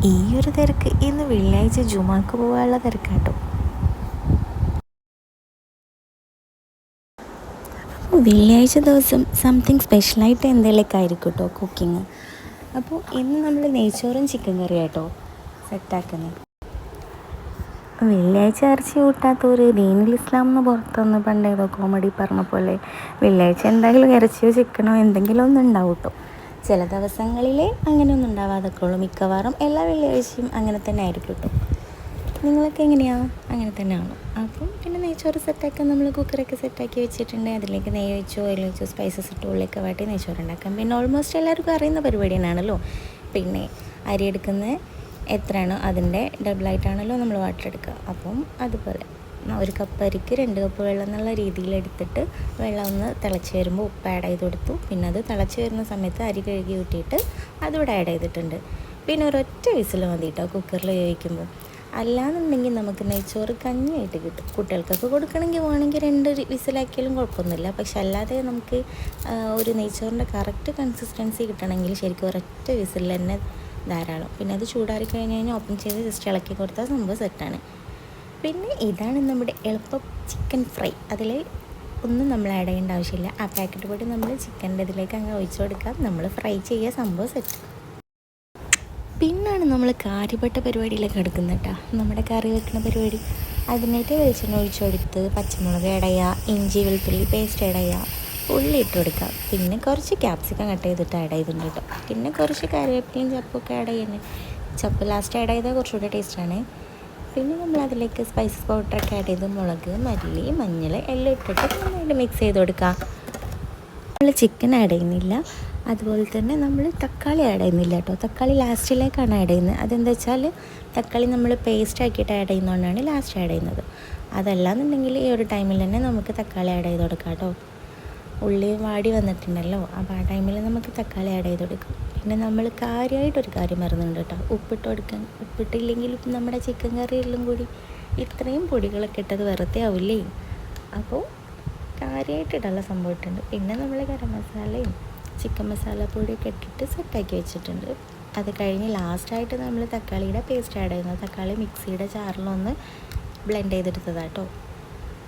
ഈ ഒരു തിരക്ക് ഇന്ന് വെള്ളിയാഴ്ച ജുമാക്ക് പോകാനുള്ള തിരക്കാട്ടോ. വെള്ളിയാഴ്ച ദിവസം സംതിങ് സ്പെഷ്യലായിട്ട് എന്തെങ്കിലുമൊക്കെ ആയിരിക്കും കേട്ടോ കുക്കിങ് അപ്പോൾ ഇന്ന് നമ്മൾ നെയ്ച്ചോറും ചിക്കൻ കറിയാട്ടോ സെറ്റാക്കുന്നത് വെള്ളിയാഴ്ച ഇറച്ചി കൂട്ടാത്തവർ ദീനുൽ ഇസ്ലാം എന്ന് പുറത്തുനിന്ന് പണ്ടേതോ കോമഡി പറഞ്ഞ പോലെ വെള്ളിയാഴ്ച എന്തായാലും ഇറച്ചിയോ ചിക്കനോ എന്തെങ്കിലും ഒന്നും ഉണ്ടാവും കേട്ടോ ചില ദിവസങ്ങളിൽ അങ്ങനെയൊന്നും ഉണ്ടാവാതൊക്കെ ഉള്ളൂ മിക്കവാറും എല്ലാ വെള്ളിയാഴ്ചയും അങ്ങനെ തന്നെ ആയിരിക്കും കേട്ടോ നിങ്ങളൊക്കെ എങ്ങനെയാണ് അങ്ങനെ തന്നെയാണോ? അപ്പം പിന്നെ നെയ്ച്ചോറ് സെറ്റാക്കാൻ നമ്മൾ കുക്കറൊക്കെ സെറ്റാക്കി വെച്ചിട്ടുണ്ട്. അതിലേക്ക് നെയ്യ് വെച്ചോ ഓയിൽ വെച്ചോ സ്പൈസസ് ഇട്ട് ഉള്ളിയൊക്കെ വാട്ടി നെയ്ച്ചോറ് ഉണ്ടാക്കാം. പിന്നെ ഓൾമോസ്റ്റ് എല്ലാവർക്കും അറിയുന്ന പരിപാടി തന്നെയാണല്ലോ. പിന്നെ അരി എടുക്കുന്ന എത്രയാണോ അതിന്റെ ഡബിളായിട്ടാണല്ലോ നമ്മൾ വാട്ടർ എടുക്കുക. അപ്പം അതുപോലെ. ഒരു കപ്പ് അരിക്ക് രണ്ട് കപ്പ് വെള്ളം എന്നുള്ള രീതിയിൽ എടുത്തിട്ട് വെള്ളം ഒന്ന് തിളച്ച് വരുമ്പോൾ ഉപ്പ് ആഡ് ചെയ്ത് കൊടുത്തു. പിന്നെ അത് തിളച്ച് വരുന്ന സമയത്ത് അരി കഴുകി കൂട്ടിയിട്ട് അതുകൂടെ ആഡ് ചെയ്തിട്ടുണ്ട്. പിന്നെ ഒരൊറ്റ വിസിൽ മതി കേട്ടോ കുക്കറിൽ വേവിക്കുമ്പോൾ അല്ലാന്നുണ്ടെങ്കിൽ നമുക്ക് നെയ്ച്ചോറ് കഞ്ഞിയായിട്ട് കിട്ടും. കുട്ടികൾക്കൊക്കെ കൊടുക്കണമെങ്കിൽ വേണമെങ്കിൽ രണ്ട് വിസിലാക്കിയാലും കുഴപ്പമൊന്നുമില്ല. പക്ഷെ അല്ലാതെ നമുക്ക് ഒരു നെയ്ച്ചോറിന്റെ കറക്റ്റ് കൺസിസ്റ്റൻസി കിട്ടണമെങ്കിൽ ശരിക്കും ഒരൊറ്റ വിസിൽ തന്നെ ധാരാളം. പിന്നെ അത് ചൂടാറി കഴിഞ്ഞ് കഴിഞ്ഞാൽ ഓപ്പൺ ചെയ്ത് ജസ്റ്റ് ഇളക്കി കൊടുത്താൽ സംഭവം സെറ്റാണ് പിന്നെ ഇതാണ് നമ്മുടെ എളുപ്പം ചിക്കൻ ഫ്രൈ. അതിൽ ഒന്നും നമ്മൾ ആഡ് ചെയ്യേണ്ട ആവശ്യമില്ല. ആ പാക്കറ്റ് പൊടി നമ്മൾ ചിക്കന്റെ ഇതിലേക്ക് അങ്ങ് ഒഴിച്ചു കൊടുക്കാം. നമ്മൾ ഫ്രൈ ചെയ്യുക സംഭവം സെറ്റ് പിന്നാണ് നമ്മൾ കാര്യപ്പെട്ട പരിപാടിയിലേക്ക് എടുക്കുന്നത് കേട്ടോ നമ്മുടെ കറി വെക്കുന്ന പരിപാടി. അതിനായിട്ട് വെളിച്ചെണ്ണ ഒഴിച്ചു കൊടുത്ത് പച്ചമുളക് ഇടയുക ഇഞ്ചി വെളുത്തുള്ളി പേസ്റ്റ് ഇടയുക ഉള്ളി ഇട്ട് കൊടുക്കുക. പിന്നെ കുറച്ച് ക്യാപ്സിക്കം കട്ട് ചെയ്തിട്ട് ആഡ് ചെയ്തിട്ടുണ്ട് കേട്ടോ പിന്നെ കുറച്ച് കറിവേപ്പിലയും ചപ്പൊക്കെ ആഡ് ചെയ്യുന്നത് ചപ്പ് ലാസ്റ്റ് ആഡ് ചെയ്താൽ കുറച്ചുകൂടെ ടേസ്റ്റാണ് പിന്നെ നമ്മൾ അതിലേക്ക് സ്പൈസസ് പൗഡറൊക്കെ ആഡ് ചെയ്ത് മുളക് മല്ലി മഞ്ഞൾ എല്ലാം ഇട്ടിട്ട് നന്നായിട്ട് മിക്സ് ചെയ്ത് കൊടുക്കുക നമ്മൾ ചിക്കൻ ആഡ് ചെയ്യുന്നില്ല. അതുപോലെ തന്നെ നമ്മൾ തക്കാളി ആഡ് ചെയ്യുന്നില്ല കേട്ടോ. തക്കാളി ലാസ്റ്റിലേക്കാണ് ആഡ് ചെയ്യുന്നത്. അതെന്താ വെച്ചാൽ തക്കാളി നമ്മൾ പേസ്റ്റ് ആക്കിയിട്ട് ആഡ് ചെയ്യുന്നതുകൊണ്ടാണ് ലാസ്റ്റ് ആഡ് ചെയ്യുന്നത്. അതല്ല എന്നുണ്ടെങ്കിൽ ഈ ഒരു ടൈമിൽ തന്നെ നമുക്ക് തക്കാളി ആഡ് ചെയ്ത് കൊടുക്കാം കേട്ടോ. ഉള്ളി വാടി വന്നിട്ടുണ്ടല്ലോ. അപ്പോൾ ആ ടൈമിൽ നമുക്ക് തക്കാളി ആഡ് ചെയ്ത് കൊടുക്കാം. പിന്നെ നമ്മൾ കാര്യമായിട്ടൊരു കാര്യം മറന്നുണ്ട് കേട്ടോ. ഉപ്പിട്ട് കൊടുക്കാൻ. ഉപ്പിട്ടില്ലെങ്കിൽ നമ്മുടെ ചിക്കൻ കറിയെല്ലാം കൂടി ഇത്രയും പൊടികളൊക്കെ ഇട്ടത് വെറുതെ ആവില്ലേ? അപ്പോൾ കാര്യമായിട്ടിട്ടുള്ള സംഭവം ഇട്ടുണ്ട് പിന്നെ നമ്മൾ ഗരം മസാലയും ചിക്കൻ മസാല പൊടിയൊക്കെ ഇട്ടിട്ട് സെറ്റാക്കി വെച്ചിട്ടുണ്ട്. അത് കഴിഞ്ഞ് ലാസ്റ്റായിട്ട് നമ്മൾ തക്കാളിയുടെ പേസ്റ്റ് ആഡ് ചെയ്യുന്നത് തക്കാളി മിക്സിയുടെ ചാറിലൊന്ന് ബ്ലെൻഡ് ചെയ്തെടുത്തതാട്ടോ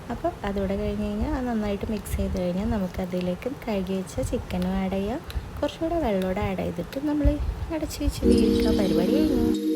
അപ്പോൾ അതുകൂടെ കഴിഞ്ഞ് കഴിഞ്ഞാൽ നന്നായിട്ട് മിക്സ് ചെയ്ത് കഴിഞ്ഞാൽ നമുക്കതിലേക്ക് കഴുകി വെച്ച ചിക്കനും ആഡ് ചെയ്യാം. കുറച്ചുകൂടെ വെള്ളമോടെ ആഡ് ചെയ്തിട്ട് നമ്മൾ അടച്ച് വെച്ച് വേവിക്കുക പരിപാടി കഴിഞ്ഞു.